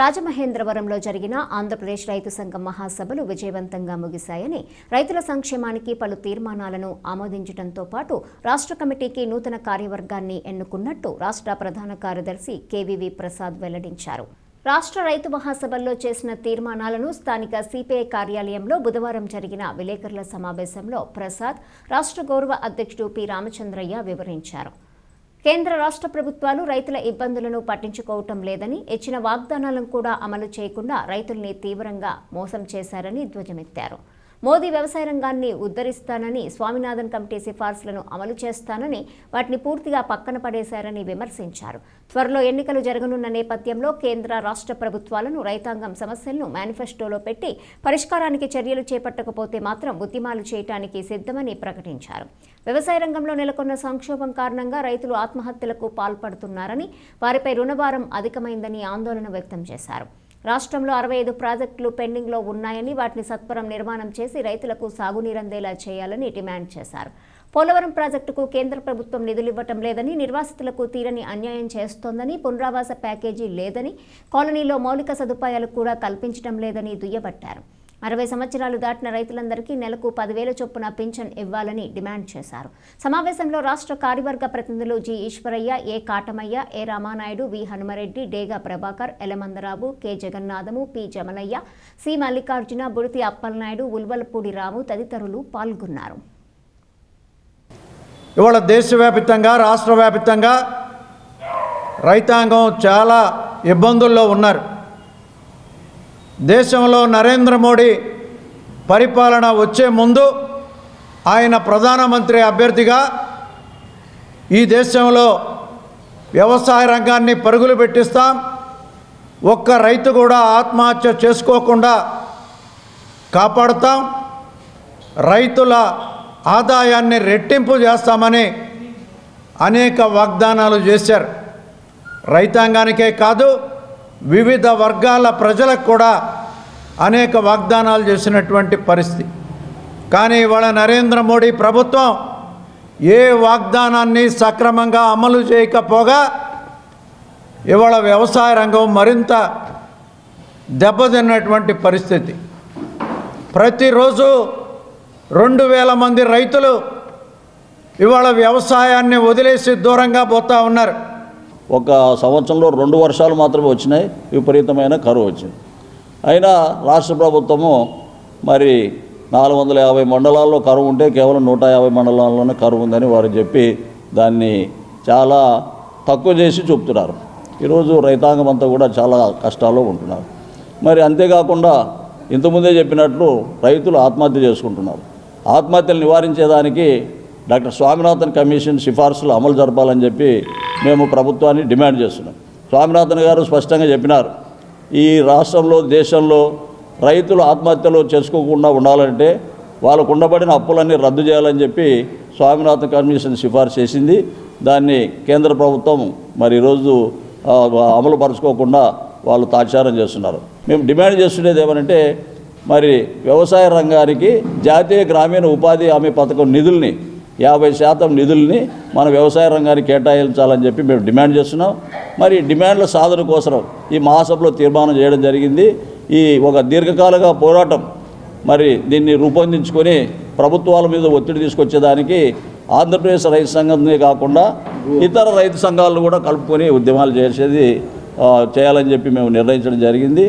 రాజమహేంద్రవరంలో జరిగిన ఆంధ్రప్రదేశ్ రైతు సంఘం మహాసభలు విజయవంతంగా ముగిశాయని రైతుల సంక్షేమానికి పలు తీర్మానాలను ఆమోదించడంతో పాటు రాష్ట్ర కమిటీకి నూతన కార్యవర్గాన్ని ఎన్నుకున్నట్టు రాష్ట్ర ప్రధాన కార్యదర్శి కేవీవి ప్రసాద్ వెల్లడించారు. రాష్ట్ర రైతు మహాసభల్లో చేసిన తీర్మానాలను స్థానిక సిపిఐ కార్యాలయంలో బుధవారం జరిగిన విలేకరుల సమావేశంలో ప్రసాద్ రాష్ట్ర గౌరవ అధ్యక్షుడు పి రామచంద్రయ్య వివరించారు. కేంద్ర రాష్ట్ర ప్రభుత్వాలు రైతుల ఇబ్బందులను పట్టించుకోవటం లేదని ఇచ్చిన వాగ్దానాలను కూడా అమలు చేయకుండా రైతుల్ని తీవ్రంగా మోసం చేశారని ధ్వజమెత్తారు. మోదీ వ్యవసాయ రంగాన్ని ఉద్ధరిస్తానని స్వామినాథన్ కమిటీ సిఫార్సులను అమలు చేస్తానని వాటిని పూర్తిగా పక్కన పడేశారని విమర్శించారు. త్వరలో ఎన్నికలు జరగనున్న నేపథ్యంలో కేంద్ర రాష్ట్ర ప్రభుత్వాలను రైతాంగం సమస్యలను మేనిఫెస్టోలో పెట్టి పరిష్కారానికి చర్యలు చేపట్టకపోతే మాత్రం ఉద్యమాలు చేయటానికి సిద్ధమని ప్రకటించారు. వ్యవసాయ రంగంలో నెలకొన్న సంక్షోభం కారణంగా రైతులు ఆత్మహత్యలకు పాల్పడుతున్నారని వారిపై రుణభారం అధికమైందని ఆందోళన వ్యక్తం చేశారు. రాష్ట్రంలో అరవై ఐదు ప్రాజెక్టులు పెండింగ్లో ఉన్నాయని వాటిని సత్వరం నిర్మాణం చేసి రైతులకు సాగునీరందేలా చేయాలని డిమాండ్ చేశారు. పోలవరం ప్రాజెక్టుకు కేంద్ర ప్రభుత్వం నిధులు ఇవ్వటం లేదని నిర్వాసితులకు తీరని అన్యాయం చేస్తోందని పునరావాస ప్యాకేజీ లేదని కాలనీలో మౌలిక సదుపాయాలు కూడా కల్పించడం లేదని దుయ్యబట్టారు. అరవై సంవత్సరాలు దాటిన రైతులందరికీ నెలకు పదివేల చొప్పున పింఛన్ ఇవ్వాలని డిమాండ్ చేశారు. సమావేశంలో రాష్ట్ర కార్యవర్గ ప్రతినిధులు G. Eswaraiah A. Katamaiah A. Ramanaidu V. Hanumareddy Dega Prabhakar Elamandarao K. Jagannathamu P. Jamalaiah C. Mallikarjuna Buditi Appalanaidu Ulvalapudi Ramu తదితరులు పాల్గొన్నారు. ఇవాళ దేశవ్యాప్తంగా రాష్ట్ర వ్యాప్తంగా రైతాంగం చాలా ఇబ్బందుల్లో ఉన్నారు. దేశంలో నరేంద్ర మోడీ పరిపాలన వచ్చే ముందు ఆయన ప్రధానమంత్రి అభ్యర్థిగా ఈ దేశంలో వ్యవసాయ రంగాన్ని పరుగులు పెట్టిస్తాం. ఒక్క రైతు కూడా ఆత్మహత్య చేసుకోకుండా కాపాడుతాం. రైతుల ఆదాయాన్ని రెట్టింపు చేస్తామని అనేక వాగ్దానాలు చేశారు. రైతాంగానికే కాదు వివిధ వర్గాల ప్రజలకు కూడా అనేక వాగ్దానాలు చేసినటువంటి పరిస్థితి. కానీ ఇవాళ నరేంద్ర మోడీ ప్రభుత్వం ఏ వాగ్దానాన్ని సక్రమంగా అమలు చేయకపోగా ఇవాళ వ్యవసాయ రంగం మరింత దెబ్బతిన్నటువంటి పరిస్థితి. ప్రతిరోజు రెండు వేల మంది రైతులు ఇవాళ వ్యవసాయాన్ని వదిలేసి దూరంగా పోతా ఉన్నారు. ఒక సంవత్సరంలో రెండు వర్షాలు మాత్రమే వచ్చినాయి విపరీతమైన కరువు వచ్చింది. అయినా రాష్ట్ర ప్రభుత్వము మరి నాలుగు వందల యాభై మండలాల్లో కరువు ఉంటే కేవలం నూట యాభై మండలాల్లోనే కరువు ఉందని వారు చెప్పి దాన్ని చాలా తక్కువ చేసి చూపుతున్నారు. ఈరోజు రైతాంగం అంతా కూడా చాలా కష్టాల్లో ఉంటున్నారు. మరి అంతేకాకుండా ఇంతకుముందే చెప్పినట్లు రైతులు ఆత్మహత్య చేసుకుంటున్నారు. ఆత్మహత్యలు నివారించేదానికి డాక్టర్ స్వామినాథన్ కమిషన్ సిఫార్సులు అమలు జరపాలని చెప్పి మేము ప్రభుత్వాన్ని డిమాండ్ చేస్తున్నాం. స్వామినాథన్ గారు స్పష్టంగా చెప్పినారు. ఈ రాష్ట్రంలో దేశంలో రైతులు ఆత్మహత్యలు చేసుకోకుండా ఉండాలంటే వాళ్ళకు ఉండబడిన అప్పులన్నీ రద్దు చేయాలని చెప్పి స్వామినాథన్ కమిషన్ సిఫార్సు చేసింది. దాన్ని కేంద్ర ప్రభుత్వం మరి ఈరోజు అమలు పరుచుకోకుండా వాళ్ళు తాత్సారం చేస్తున్నారు. మేము డిమాండ్ చేస్తుండేది ఏమనంటే మరి వ్యవసాయ రంగానికి జాతీయ గ్రామీణ ఉపాధి హామీ పథకం నిధుల్ని యాభై శాతం నిధుల్ని మన వ్యవసాయ రంగానికి కేటాయించాలని చెప్పి మేము డిమాండ్ చేస్తున్నాం. మరి డిమాండ్ల సాధన కోసం ఈ మహాసభలో తీర్మానం చేయడం జరిగింది. ఈ ఒక దీర్ఘకాలంగా పోరాటం మరి దీన్ని రూపొందించుకొని ప్రభుత్వాల మీద ఒత్తిడి తీసుకొచ్చేదానికి ఆంధ్రప్రదేశ్ రైతు సంఘమే కాకుండా ఇతర రైతు సంఘాలను కూడా కలుపుకొని ఉద్యమాలు చేసేది చేయాలని చెప్పి మేము నిర్ణయించడం జరిగింది.